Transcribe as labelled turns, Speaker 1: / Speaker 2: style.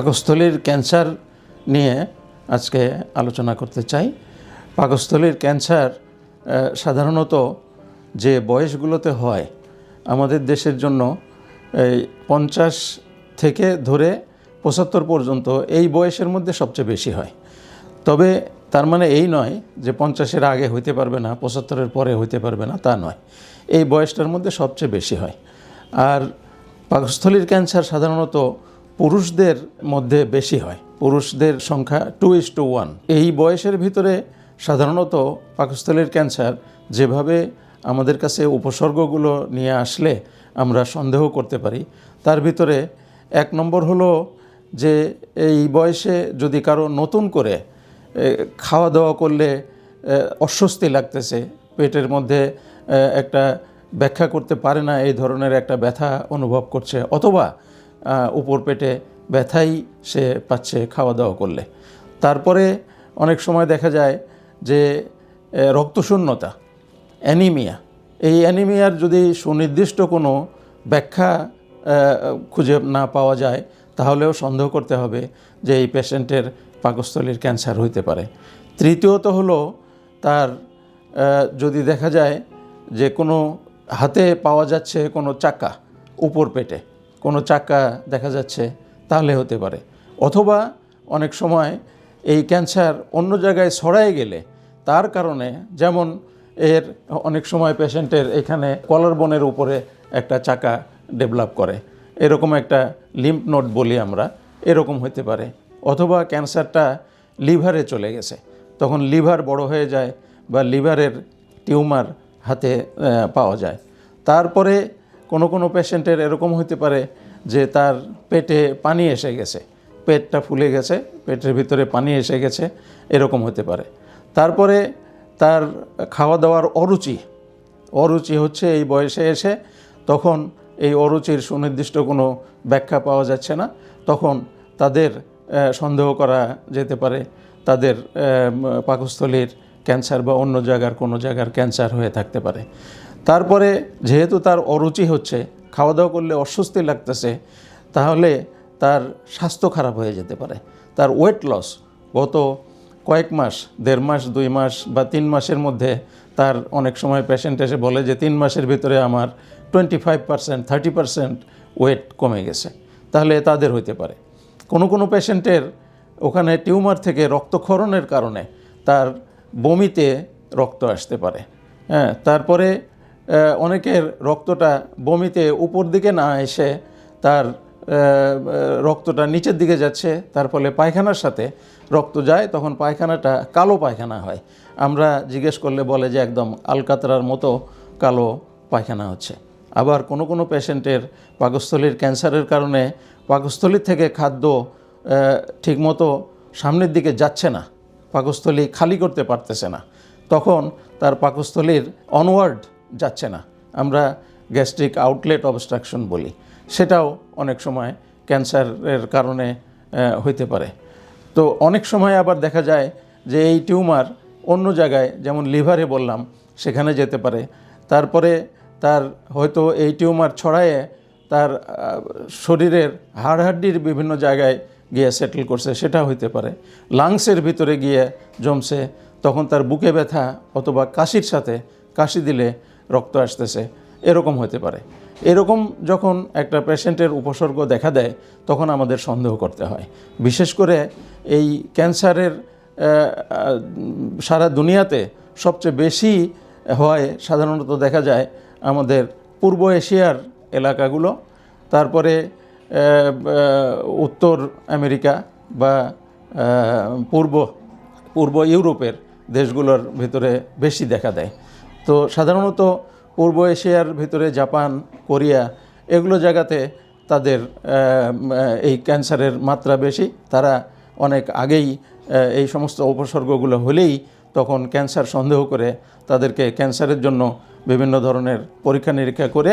Speaker 1: পাকস্থলীর ক্যান্সার নিয়ে আজকে আলোচনা করতে চাই। পাকস্থলীর ক্যান্সার সাধারণত যে বয়সগুলোতে হয়, আমাদের দেশের জন্য এই পঞ্চাশ থেকে ধরে পঁচাত্তর পর্যন্ত এই বয়সের মধ্যে সবচেয়ে বেশি হয়। তবে তার মানে এই নয় যে পঞ্চাশের আগে হইতে পারবে না, পঁচাত্তরের পরে হইতে পারবে না, তা নয়। এই বয়সটার মধ্যে সবচেয়ে বেশি হয়। আর পাকস্থলীর ক্যান্সার সাধারণত পুরুষদের মধ্যে বেশি হয়। পুরুষদের সংখ্যা টু ইস টু ওয়ান এই বয়সের ভিতরে সাধারণত পাকস্থলীর ক্যান্সার যেভাবে আমাদের কাছে উপসর্গগুলো নিয়ে আসলে আমরা সন্দেহ করতে পারি, তার ভিতরে এক নম্বর হলো যে এই বয়সে যদি কারও নতুন করে খাওয়া দাওয়া করলে অস্বস্তি লাগতেছে, পেটের মধ্যে একটা ব্যাখ্যা করতে পারে না, এই ধরনের একটা ব্যথা অনুভব করছে, অথবা উপর পেটে ব্যথাই সে পাচ্ছে খাওয়া দাওয়া করলে। তারপরে অনেক সময় দেখা যায় যে রক্তশূন্যতা, অ্যানিমিয়া। এই অ্যানিমিয়ার যদি সুনির্দিষ্ট কোনো ব্যাখ্যা খুঁজে না পাওয়া যায়, তাহলেও সন্দেহ করতে হবে যে এই পেশেন্টের পাকস্থলীর ক্যান্সার হইতে পারে। তৃতীয়ত হলো তার যদি দেখা যায় যে কোনো হাতে পাওয়া যাচ্ছে কোনো চাকা উপর পেটে কোনো চাকা দেখা যাচ্ছে, তাহলে হতে পারে। অথবা অনেক সময় এই ক্যান্সার অন্য জায়গায় ছড়ায় গেলে, তার কারণে যেমন এর অনেক সময় পেশেন্টের এখানে কলার বনের উপরে একটা চাকা ডেভেলপ করে। এরকম একটা লিম্প নোট বলি আমরা, এরকম হতে পারে। অথবা ক্যান্সারটা লিভারে চলে গেছে, তখন লিভার বড় হয়ে যায় বা লিভারের টিউমার হাতে পাওয়া যায়। তারপরে কোনো কোনো পেশেন্টের এরকম হতে পারে যে তার পেটে পানি এসে গেছে। পেটটা ফুলে গেছে, পেটের ভিতরে পানি এসে গেছে, এরকম হতে পারে। তারপরে তার খাওয়া দাওয়ার অরুচি অরুচি হচ্ছে এই বয়সে এসে তখন এই অরুচির সুনির্দিষ্ট কোনো ব্যাখ্যা পাওয়া যাচ্ছে না। তখন তাদের সন্দেহ করা যেতে পারে, তাদের পাকস্থলীর ক্যান্সার বা অন্য জায়গার কোনো জায়গার ক্যান্সার হয়ে থাকতে পারে। তারপরে যেহেতু তার অরুচি হচ্ছে খাওয়া দাওয়া করলে অস্বস্তি লাগতেছে, তাহলে তার স্বাস্থ্য খারাপ হয়ে যেতে পারে। তার ওয়েট লস গত কয়েক মাস, দেড় মাস, দুই মাস বা তিন মাসের মধ্যে তার অনেক সময় পেশেন্ট এসে বলে যে, তিন মাসের ভিতরে আমার twenty five percent thirty percent weight কমে গেছে। তাহলে তাদের হইতে পারে। কোনো কোনো পেশেন্টের ওখানে টিউমার থেকে রক্তক্ষরণের কারণে তার বমিতে রক্ত আসতে পারে। হ্যাঁ তারপরে অনেকের রক্তটা বমিতে উপর দিকে না এসে তার রক্তটা নিচের দিকে যাচ্ছে, তার ফলে পায়খানার সাথে রক্ত যায়, তখন পায়খানাটা কালো পায়খানা হয়। আমরা জিজ্ঞেস করলে বলে যে একদম আলকাতরার মতো কালো পায়খানা হচ্ছে। আবার কোনো কোনো পেশেন্টের পাকস্থলীর ক্যান্সারের কারণে পাকস্থলীর থেকে খাদ্য ঠিকমতো সামনের দিকে যাচ্ছে না, পাকস্থলী খালি করতে পারতেছে না। তখন তার পাকস্থলীর অনওয়ার্ড যাচ্ছে না। আমরা গ্যাস্ট্রিক আউটলেট অবস্ট্রাকশন বলি। সেটাও অনেক সময় ক্যান্সারের কারণে হইতে পারে। তো অনেক সময় আবার দেখা যায় যে এই টিউমার অন্য জায়গায়, যেমন লিভারে বললাম, সেখানে যেতে পারে। তারপরে তার হয়তো এই টিউমার ছড়ায়ে তার শরীরের হাড়হাড্ডির বিভিন্ন জায়গায় গিয়ে সেটেল করছে সেটা হইতে পারে। লাংসের ভিতরে গিয়ে জমছে, তখন তার বুকে ব্যথা অথবা কাশির সাথে কাশি দিলে রক্ত আসতেছে। এরকম হতে পারে। এরকম যখন একটা পেশেন্টের উপসর্গ দেখা দেয়, তখন আমাদের সন্দেহ করতে হয়। বিশেষ করে এই ক্যান্সারের সারা দুনিয়াতে সবচেয়ে বেশি হয় সাধারণত দেখা যায় আমাদের পূর্ব এশিয়ার এলাকাগুলো, তারপরে উত্তর আমেরিকা বা পূর্ব পূর্ব ইউরোপের দেশগুলোর ভিতরে বেশি দেখা দেয়। তো সাধারণত পূর্ব এশিয়ার ভিতরে জাপান, কোরিয়া এগুলো জায়গাতে তাদের এই ক্যান্সারের মাত্রা বেশি। তারা অনেক আগেই এই সমস্ত উপসর্গগুলো হলেই তখন ক্যান্সার সন্দেহ করে তাদেরকে ক্যান্সারের জন্য বিভিন্ন ধরনের পরীক্ষা নিরীক্ষা করে